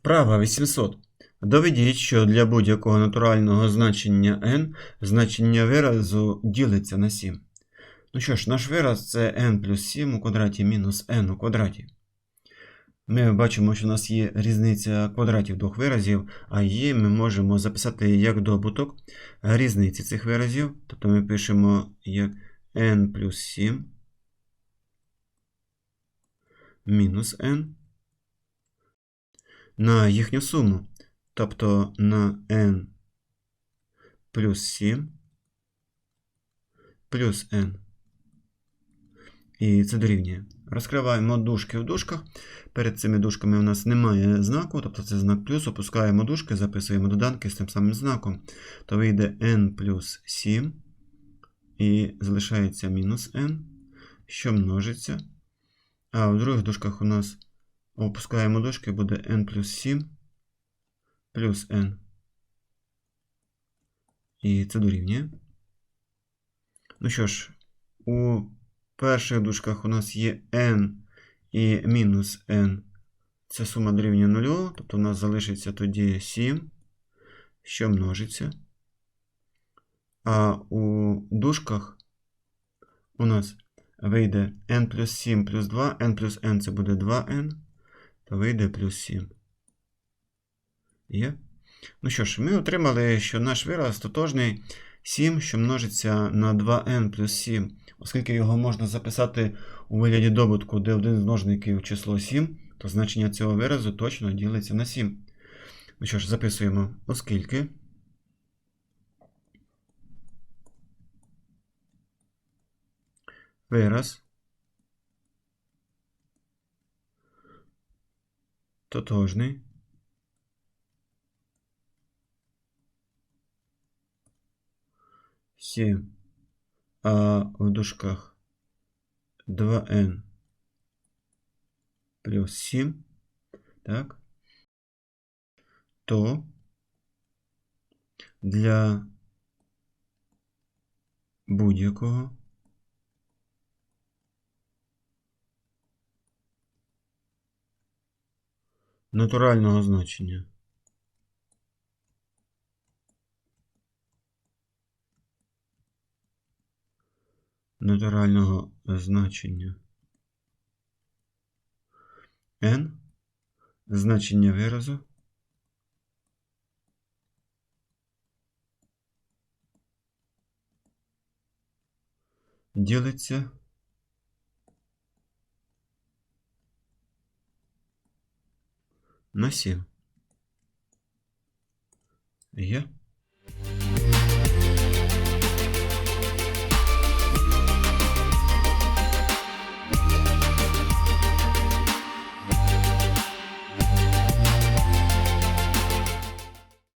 Вправа 800. Доведіть, що для будь-якого натурального значення n значення виразу ділиться на 7. Ну що ж, наш вираз це n плюс 7 у квадраті мінус n у квадраті. Ми бачимо, що у нас є різниця квадратів двох виразів, а її ми можемо записати як добуток різниці цих виразів. Тобто ми пишемо як n плюс 7 мінус n на їхню суму. Тобто на n плюс 7 плюс n. І це дорівнює. Розкриваємо дужки в дужках. Перед цими дужками у нас немає знаку, тобто це знак плюс. Опускаємо дужки, записуємо доданки з тим самим знаком. То вийде n плюс 7. І залишається мінус n, що множиться. А в других дужках у нас опускаємо дужки, буде n плюс 7 плюс n. І це дорівнює. Ну що ж, у перших дужках у нас є n і мінус n. Це сума дорівнює 0, тобто у нас залишиться тоді 7, що множиться. А у дужках у нас вийде n плюс 7 плюс 2, n плюс n це буде 2n, то вийде плюс 7. Є? Ну що ж, ми отримали, що наш вираз тотожний 7, що множиться на 2n плюс 7. Оскільки його можна записати у вигляді добутку, де один з множників число 7, то значення цього виразу точно ділиться на 7. Ну що ж, записуємо, оскільки. Вираз тотожний Сім. А в дужках. 2n плюс 7, так, то. Для. Будь-якого натурального значення. Натурального значення. N значення виразу. Ділиться на 7. Є?